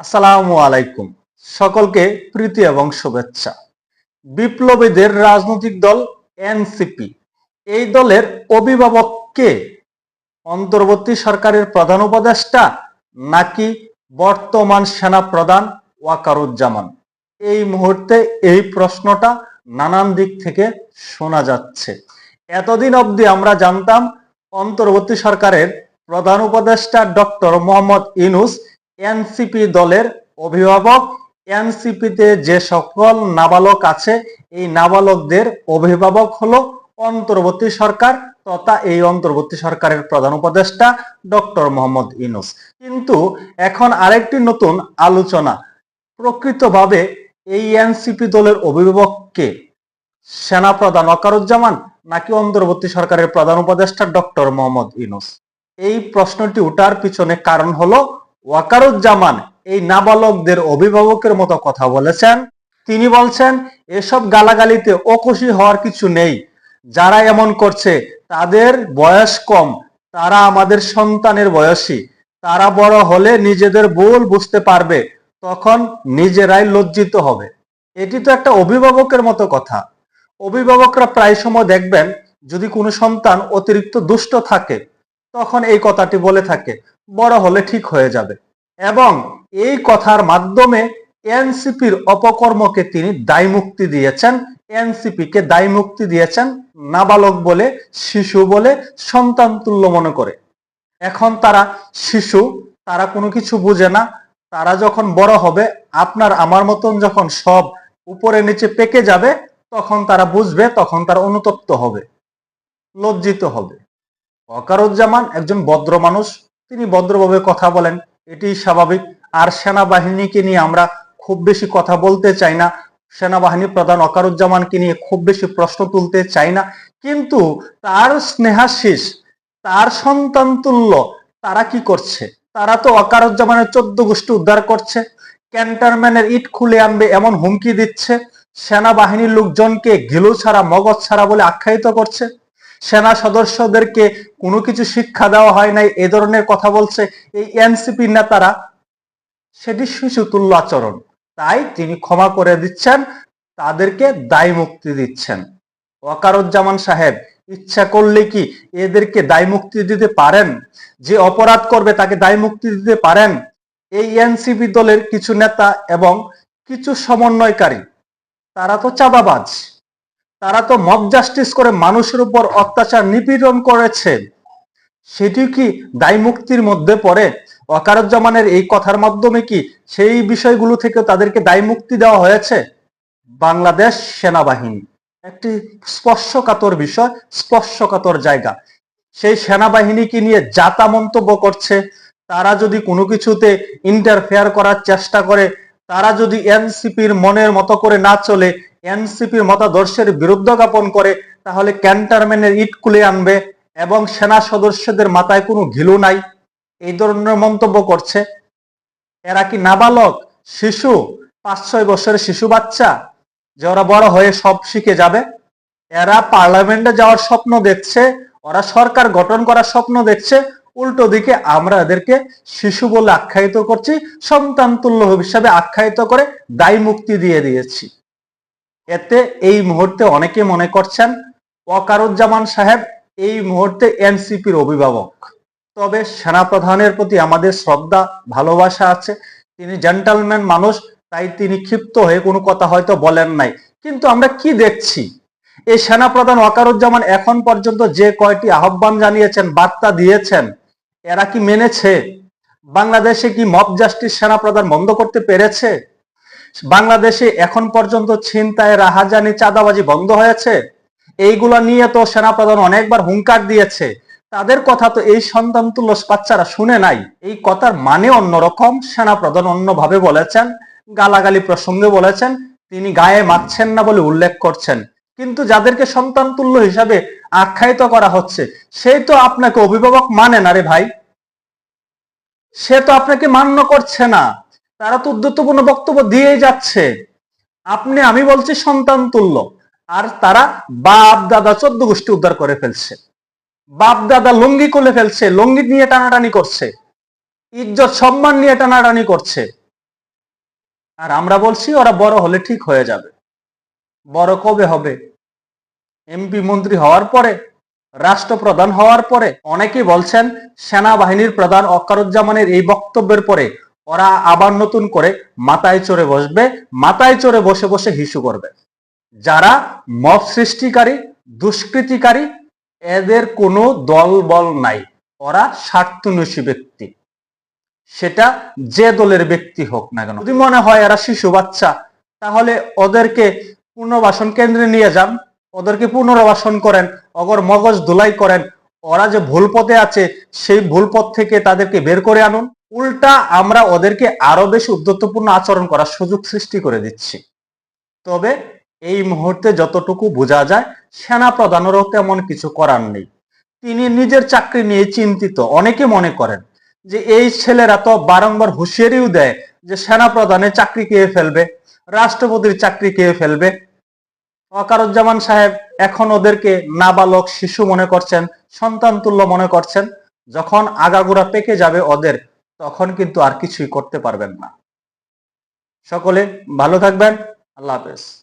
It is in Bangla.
আসসালামু আলাইকুম। সকলকে প্রীতি এবং শুভেচ্ছা। বিপ্লবীদের রাজনৈতিক দল এনসিপি। এই দলের অভিভাবক কে? অন্তর্বর্তী সরকারের প্রধান উপদেষ্টা নাকি বর্তমান সেনা প্রধান ওয়াকারুজ্জামান? এই মুহূর্তে এই প্রশ্নটা নানান দিক থেকে শোনা যাচ্ছে। এতদিন অবধি আমরা জানতাম, অন্তর্বর্তী সরকারের প্রধান উপদেষ্টা ডক্টর মোহাম্মদ ইনুস এনসিপি দলের অভিভাবক, এনসিপিতে যে সকল নাবালক আছে, এই নাবালকদের অভিভাবক হলো অন্তর্বর্তী সরকার তথা এই অন্তর্বর্তী সরকারের প্রধান উপদেষ্টা ডক্টর মোহাম্মদ ইনুস কিন্তু এখন আরেকটি নতুন আলোচনা। প্রকৃতভাবে এই এনসিপি দলের অভিভাবককে সেনা সেনাপ্রধান অকারুজ্জামান নাকি অন্তর্বর্তী সরকারের প্রধান উপদেষ্টা ডক্টর মোহাম্মদ ইনুস এই প্রশ্নটি ওঠার পিছনে কারণ হলো ওয়াকারুজ্জামান এই নাবালকদের অভিভাবকের মতো কথা বলেছেন। তিনি বলছেন, এসব গালাগালিতে অখুশি হওয়ার কিছু নেই। যারা এমন করছে, তাদের বয়স কম। তারা আমাদের সন্তানের বয়সী। তারা বড় হলে নিজেদের ভুল বুঝতে পারবে। তখন নিজেরাই লজ্জিত হবে। এটি তো একটা অভিভাবকের মতো কথা। অভিভাবকরা প্রায় সময় দেখবেন, যদি কোনো সন্তান অতিরিক্ত দুষ্ট থাকে, তখন এই কথাটি বলে থাকে। বড় হলে ঠিক হয়ে যাবে। এবং এই কথার মাধ্যমে এনসিপির অপকর্মকে তিনি দায় মুক্তি দিয়েছেন এনসিপি কে দায় মুক্তি দিয়েছেন নাবালক বলে, শিশু বলে, সন্তান তুল্য মনে করে। এখন তারা শিশু, তারা কোনো কিছু বুঝে না। তারা যখন বড় হবে, আপনার আমার মতন যখন সব উপরে নিচে পেকে যাবে, তখন তারা বুঝবে, তখন তারা অনুতপ্ত হবে, লজ্জিত হবে। অকারুজ্জামান একজন ভদ্র মানুষ তিনি ভদ্রভাবে কথা বলেন এটি স্বাভাবিক। আর সেনাবাহিনীকে নিয়ে আমরা খুব বেশি কথা বলতে চাই না। সেনাবাহিনী প্রধান অকারুজ্জামানকে নিয়ে খুব বেশি প্রশ্ন তুলতে চাই না। কিন্তু তার স্নেহাশিস তার সন্তান তুল্য তারা কি করছে? তারা তো অকারুজ্জামানের চোদ্দ গোষ্ঠী উদ্ধার করছে। ক্যান্টারম্যানের ইট খুলে আনবে এমন হুমকি দিচ্ছে। সেনাবাহিনীর লোকজনকে ঘিলু ছাড়া, মগজ ছাড়া বলে আখ্যায়িত করছে। সেনা সদস্যদেরকে কোনো কিছু শিক্ষা দেওয়া হয় নাই, এ ধরনের কথা বলছে এই এনসিপি নেতারা। সেটি শিশুতুল্য আচরণ। তাই তিনি ক্ষমা করে দিচ্ছেন, তাদেরকে দায় মুক্তি দিচ্ছেন। ওয়াকারুজ্জামান সাহেব, ইচ্ছা করলে কি এদেরকে দায় মুক্তি দিতে পারেন? যে অপরাধ করবে তাকে দায় মুক্তি দিতে পারেন? এই এনসিপি দলের কিছু নেতা এবং কিছু সমন্বয়কারী, তারা তো চাঁদাবাজ। তারা তো মব জাস্টিস করে মানুষের উপর অত্যাচার নিপীড়ন করেছে। সেটি কি দায় মুক্তির মধ্যে পড়ে? ওয়াকারুজ্জামানের এই কথার মাধ্যমে কি সেই বিষয়গুলো থেকে তাদেরকে দায় মুক্তি দেওয়া হয়েছে? বাংলাদেশ সেনাবাহিনী। একটি স্পর্শকাতর বিষয়, স্পর্শকাতর জায়গা। সেই সেনাবাহিনীকে নিয়ে যাতা মন্তব্য করছে, তারা যদি কোনো কিছুতে ইন্টারফেয়ার করার চেষ্টা করে, তারা যদি এনসিপির মনের মতো করে না চলে এনসিপির মতাদর্শের বিরুদ্ধ জ্ঞাপন করে, তাহলে ক্যান্টারম্যানের ইট খুলে আনবে এবং সেনা সদস্যদের মাথায় কোনো ঘিলু নাই। এই ধরনের মন্তব্য করছে। এরা কি নাবালক, শিশু পাঁচ ছয় বছরের শিশু বাচ্চা যে ওরা বড় হয়ে সব শিখে যাবে? এরা পার্লামেন্টে যাওয়ার স্বপ্ন দেখছে, ওরা সরকার গঠন করার স্বপ্ন দেখছে, উল্টো দিকে আমরা এদেরকে শিশু বলে আখ্যায়িত করছি, সন্তান তুল্য হিসাবে আখ্যায়িত করে দায় মুক্তি দিয়ে দিয়েছি। এতে এই মুহূর্তে অনেকে মনে করছেন, ওয়াকারুজ্জামান সাহেব এই মুহূর্তে এনসিপির অভিভাবক। তবে সেনাপ্রধানের প্রতি আমাদের শ্রদ্ধা, ভালোবাসা আছে। তিনি জেন্টালম্যান মানুষ, তাই তিনি ক্ষিপ্ত হয়ে কোনো কথা হয়তো বলেন নাই। কিন্তু আমরা কি দেখছি? এই সেনাপ্রধান ওয়াকারুজ্জামান এখন পর্যন্ত যে কয়টি আহ্বান জানিয়েছেন, বার্তা দিয়েছেন, এরা কি মেনেছে? বাংলাদেশে কি মব জাস্টিস সেনাপ্রধান বন্ধ করতে পেরেছে? বাংলাদেশে এখন পর্যন্ত ছিনতাই রাহাজানি চাঁদাবাজি বন্ধ হয়েছে। এইগুলো নিয়ে তো সেনাপ্রধান অনেকবার হুঙ্কার দিয়েছে। তাদের কথা তো এই সন্তান তুল্য বাচ্চারা শুনে নাই। এই কথার মানে অন্যরকম। সেনাপ্রধান অন্যভাবে বলেছেন, গালাগালি প্রসঙ্গে বলেছেন, তিনি গায়ে মারছেন না বলে উল্লেখ করছেন। কিন্তু যাদেরকে সন্তান তুল্য হিসাবে আখ্যায়িত করা হচ্ছে সেই তো আপনাকে অভিভাবক মানে না রে ভাই। সে তো আপনাকে মান্য করছে না। তারা তো উদ্যতপূর্ণ বক্তব্য দিয়েই যাচ্ছে। আপনি, আমি বলছি সন্তান তুল্য। আর তারা বাপ, দাদা চোদ্দ গোষ্ঠী উদ্ধার করে ফেলছে। বাপ, দাদা লুঙ্গি খুলে ফেলছে, লুঙ্গি নিয়ে টানাটানি করছে। ইজ্জত, সম্মান নিয়ে টানাটানি করছে। আর আমরা বলছি, ওরা বড় হলে ঠিক হয়ে যাবে। বড় কবে হবে? এমপি মন্ত্রী হওয়ার পরে, রাষ্ট্রপ্রধান হওয়ার পরে, অনেকেই বলছেন, সেনাবাহিনীর প্রধান অকারুজ্জামানের এই বক্তব্যের পরে ওরা আবার নতুন করে মাথায় চড়ে বসবে, মাথায় চড়ে বসে বসে হিসু করবে। যারা মব সৃষ্টিকারী, দুষ্কৃতিকারী, এদের কোনো দল বল নাই। ওরা স্বার্থনসী ব্যক্তি। সেটা যে দলের ব্যক্তি হোক না কেন। যদি মনে হয় এরা শিশু বাচ্চা, তাহলে ওদেরকে পুনর্বাসন কেন্দ্রে নিয়ে যান। ওদেরকে পুনর্বাসন করেন, অগর মগজ ধুলাই করেন। ওরা যে ভুল পথে আছে, সেই ভুল পথ থেকে তাদেরকে বের করে আনুন। উল্টা আমরা ওদেরকে আরও বেশি উদ্যতপূর্ণ আচরণ করার সুযোগ সৃষ্টি করে দিচ্ছি। তবে এই মুহূর্তে যতটুকু বোঝা যায় সেনা প্রধানেরও তেমন কিছু করার নেই। তিনি নিজের চাকরি নিয়ে চিন্তিত। অনেকে মনে করেন যে এই ছেলেরা তো বারংবার হুঁশিয়ারিও দেয় যে সেনা প্রধানের চাকরি খেয়ে ফেলবে, রাষ্ট্রপতির চাকরি খেয়ে ফেলবে। ওয়াকারুজ্জামান সাহেব এখন ওদেরকে নাবালক শিশু মনে করছেন সন্তান তুল্য মনে করছেন। যখন আগাগোড়া পেকে যাবে ওদের তখন কিন্তু আর কিছুই করতে পারবেন না। সকলে ভালো থাকবেন। আল্লাহ হাফেজ।